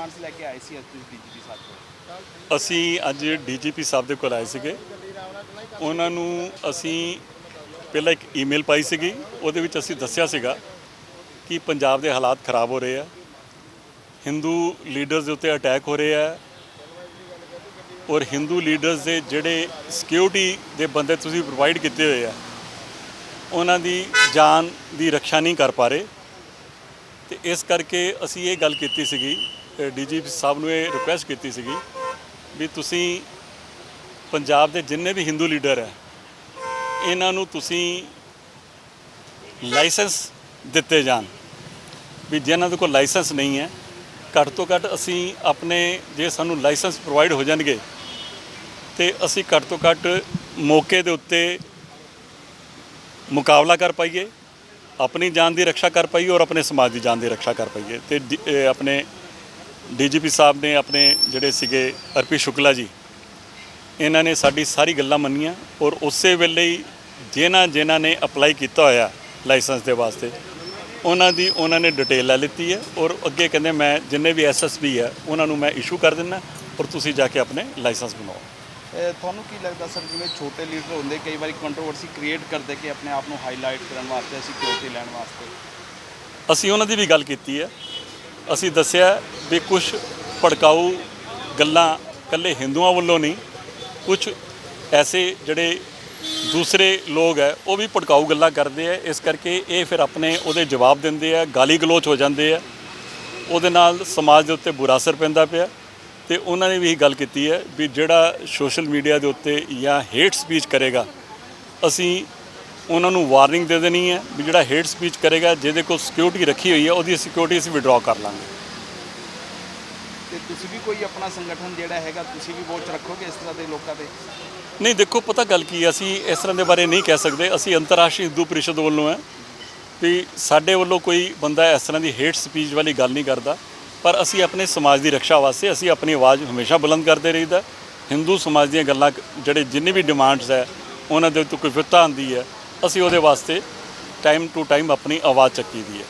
Demands ਲੈ ਕੇ ਆਏ ਸੀ ਅੱਜ ਤੁਸੀਂ ਡੀਜੀਪੀ ਸਾਹਿਬ ਕੋਲ? ਅਸੀਂ ਅੱਜ ਡੀਜੀਪੀ ਸਾਹਿਬ ਦੇ ਕੋਲ ਆਏ ਸੀਗੇ। ਉਹਨਾਂ ਨੂੰ ਅਸੀਂ ਪਹਿਲਾਂ ਇੱਕ ਈਮੇਲ ਪਾਈ ਸੀਗੀ। ਉਹਦੇ ਵਿੱਚ ਅਸੀਂ ਦੱਸਿਆ ਸੀਗਾ ਕਿ ਪੰਜਾਬ ਦੇ ਹਾਲਾਤ ਖਰਾਬ ਹੋ ਰਹੇ ਆ। ਹਿੰਦੂ ਲੀਡਰਸ ਦੇ ਉੱਤੇ ਅਟੈਕ ਹੋ ਰਹੇ ਆ। ਔਰ ਹਿੰਦੂ ਲੀਡਰਸ ਦੇ ਜਿਹੜੇ ਸਿਕਿਉਰਿਟੀ ਦੇ ਬੰਦੇ ਤੁਸੀਂ ਪ੍ਰੋਵਾਈਡ ਕੀਤੇ ਹੋਏ ਆ, ਉਹਨਾਂ ਦੀ ਜਾਨ ਦੀ ਰੱਖਿਆ ਨਹੀਂ ਕਰ ਪਾ ਰਹੇ। ਤੇ ਇਸ ਕਰਕੇ ਅਸੀਂ ਇਹ ਗੱਲ ਕੀਤੀ ਸੀਗੀ ਡੀਜੀਪੀ ਸਾਹਿਬ ਨੂੰ ਇਹ ਰਿਕੁਐਸਟ ਕੀਤੀ ਸੀਗੀ ਵੀ ਤੁਸੀਂ ਪੰਜਾਬ ਦੇ ਜਿੰਨੇ ਵੀ ਹਿੰਦੂ ਲੀਡਰ ਹੈ, ਇਹਨਾਂ ਨੂੰ ਤੁਸੀਂ ਲਾਇਸੈਂਸ ਦਿੱਤੇ ਜਾਣ। ਵੀ ਜਿਨ੍ਹਾਂ ਦੇ ਕੋਲ ਲਾਇਸੈਂਸ ਨਹੀਂ ਹੈ, ਘੱਟ ਤੋਂ ਘੱਟ ਅਸੀਂ ਆਪਣੇ ਜੇ ਸਾਨੂੰ ਲਾਇਸੈਂਸ ਪ੍ਰੋਵਾਈਡ ਹੋ ਜਾਣਗੇ, ਤੇ ਅਸੀਂ ਘੱਟ ਤੋਂ ਘੱਟ ਮੌਕੇ ਦੇ ਉੱਤੇ ਮੁਕਾਬਲਾ ਕਰ ਪਾਈਏ, ਆਪਣੀ ਜਾਨ ਦੀ ਰੱਖਿਆ ਕਰ ਪਾਈਏ ਔਰ ਆਪਣੇ ਸਮਾਜ ਦੀ ਜਾਨ ਦੀ ਰੱਖਿਆ ਕਰ ਪਾਈਏ। ਤੇ ਡੀ- ਆਪਣੇ ਡੀਜੀਪੀ ਸਾਹਿਬ ਨੇ ਆਪਣੇ ਜਿਹੜੇ ਸੀਗੇ ਅਰਪੀ ਸ਼ੁਕਲਾ ਜੀ ਇਹਨਾਂ ਨੇ ਸਾਡੀ ਸਾਰੀ ਗੱਲਾਂ ਮੰਨੀਆਂ ਔਰ ਉਸੇ ਵੇਲੇ ਹੀ ਜਿਨ੍ਹਾਂ ਜਿਨ੍ਹਾਂ ਨੇ ਅਪਲਾਈ ਕੀਤਾ ਹੋਇਆ ਲਾਇਸੈਂਸ ਦੇ ਵਾਸਤੇ ਉਹਨਾਂ ਦੀ ਉਹਨਾਂ ਨੇ ਡਿਟੇਲ ਲੈ ਲਿੱਤੀ ਹੈ ਔਰ ਅੱਗੇ ਕਹਿੰਦੇ ਮੈਂ ਜਿੰਨੇ ਵੀ ਐਸਐਸਬੀ ਹੈ ਉਹਨਾਂ ਨੂੰ ਮੈਂ ਇਸ਼ੂ ਕਰ ਦਿੰਦਾ ਔਰ ਤੁਸੀਂ ਜਾ ਕੇ ਆਪਣੇ ਲਾਇਸੈਂਸ ਬਣਾਓ ਤੁਹਾਨੂੰ ਕੀ ਲੱਗਦਾ ਸਰ ਜਿਵੇਂ ਛੋਟੇ ਲੀਡਰ ਹੁੰਦੇ ਕਈ ਵਾਰੀ ਕੰਟਰੋਵਰਸੀ ਕ੍ਰੀਏਟ ਕਰਦੇ ਕਿ ਆਪਣੇ ਆਪ ਨੂੰ ਹਾਈਲਾਈਟ ਕਰਨ ਵਾਸਤੇ ਸਿਕਿਉਰਿਟੀ ਲੈਣ ਵਾਸਤੇ? ਅਸੀਂ ਉਹਨਾਂ ਦੀ ਵੀ ਗੱਲ ਕੀਤੀ ਹੈ ਅਸੀਂ ਦੱਸਿਆ ਵੀ ਕੁਝ ਭੜਕਾਊ ਗੱਲਾਂ ਇਕੱਲੇ ਹਿੰਦੂਆਂ ਵੱਲੋਂ ਨਹੀਂ ਕੁਝ ਐਸੇ ਜਿਹੜੇ ਦੂਸਰੇ ਲੋਕ ਹੈ, ਉਹ ਵੀ ਭੜਕਾਊ ਗੱਲਾਂ ਕਰਦੇ ਆ। ਇਸ ਕਰਕੇ ਇਹ ਫਿਰ ਆਪਣੇ ਉਹਦੇ ਜਵਾਬ ਦਿੰਦੇ ਆ, ਗਾਲੀ ਗਲੋਚ ਹੋ ਜਾਂਦੇ ਆ। ਉਹਦੇ ਨਾਲ ਸਮਾਜ ਦੇ ਉੱਤੇ ਬੁਰਾ ਅਸਰ ਪੈਂਦਾ ਪਿਆ। ਤੇ ਉਹਨਾਂ ਨੇ ਵੀ ਇਹ ਗੱਲ ਕੀਤੀ ਹੈ ਵੀ ਜਿਹੜਾ ਸੋਸ਼ਲ ਮੀਡੀਆ ਦੇ ਉੱਤੇ ਜਾਂ ਹੇਟ ਸਪੀਚ ਕਰੇਗਾ, ਅਸੀਂ ਉਹਨਾਂ ਨੂੰ ਵਾਰਨਿੰਗ ਦੇ ਦੇਣੀ ਹੈ ਵੀ ਜਿਹੜਾ ਹੇਟ ਸਪੀਚ ਕਰੇਗਾ ਜਿਹਦੇ ਕੋਲ ਸਿਕਿਉਰਿਟੀ ਰੱਖੀ ਹੋਈ ਹੈ ਉਹਦੀ ਸਿਕਿਉਰਿਟੀ ਅਸੀਂ ਵਿਡਰਾਅ ਕਰ ਲਾਂਗੇ। ਤੇ ਤੁਸੀਂ ਵੀ ਕੋਈ ਆਪਣਾ ਸੰਗਠਨ ਜਿਹੜਾ ਹੈਗਾ ਤੁਸੀਂ ਵੀ ਵੋਚ ਰੱਖੋਗੇ ਇਸ ਤਰ੍ਹਾਂ ਦੇ ਲੋਕਾਂ ਤੇ? ਨਹੀਂ ਦੇਖੋ ਪਤਾ ਗੱਲ ਕੀ ਹੈ ਅਸੀਂ ਇਸ ਤਰ੍ਹਾਂ ਦੇ ਬਾਰੇ ਨਹੀਂ ਕਹਿ ਸਕਦੇ। ਅਸੀਂ ਅੰਤਰਰਾਸ਼ਟਰੀ ਹਿੰਦੂ ਪ੍ਰੀਸ਼ਦ ਵੱਲੋਂ ਹੈ ਵੀ ਸਾਡੇ ਵੱਲੋਂ ਕੋਈ ਬੰਦਾ ਇਸ ਤਰ੍ਹਾਂ ਦੀ ਹੇਟ ਸਪੀਚ ਵਾਲੀ ਗੱਲ ਨਹੀਂ ਕਰਦਾ। ਪਰ ਅਸੀਂ ਆਪਣੇ ਸਮਾਜ ਦੀ ਰੱਖਿਆ ਵਾਸਤੇ ਅਸੀਂ ਆਪਣੀ ਆਵਾਜ਼ ਹਮੇਸ਼ਾ ਬੁਲੰਦ ਕਰਦੇ ਰਹੀਦਾ। ਹਿੰਦੂ ਸਮਾਜ ਦੀਆਂ ਗੱਲਾਂ ਜਿਹੜੇ ਜਿੰਨੀ ਵੀ ਡਿਮਾਂਡਸ ਹੈ ਉਹਨਾਂ ਦੇ ਉੱਤੇ ਕੋਈ ਆਉਂਦੀ ਹੈ। ਅਸੀਂ ਉਹਦੇ ਵਾਸਤੇ ਟਾਈਮ ਟੂ ਟਾਈਮ ਆਪਣੀ ਆਵਾਜ਼ ਚੱਕੀ ਦੀ ਹੈ।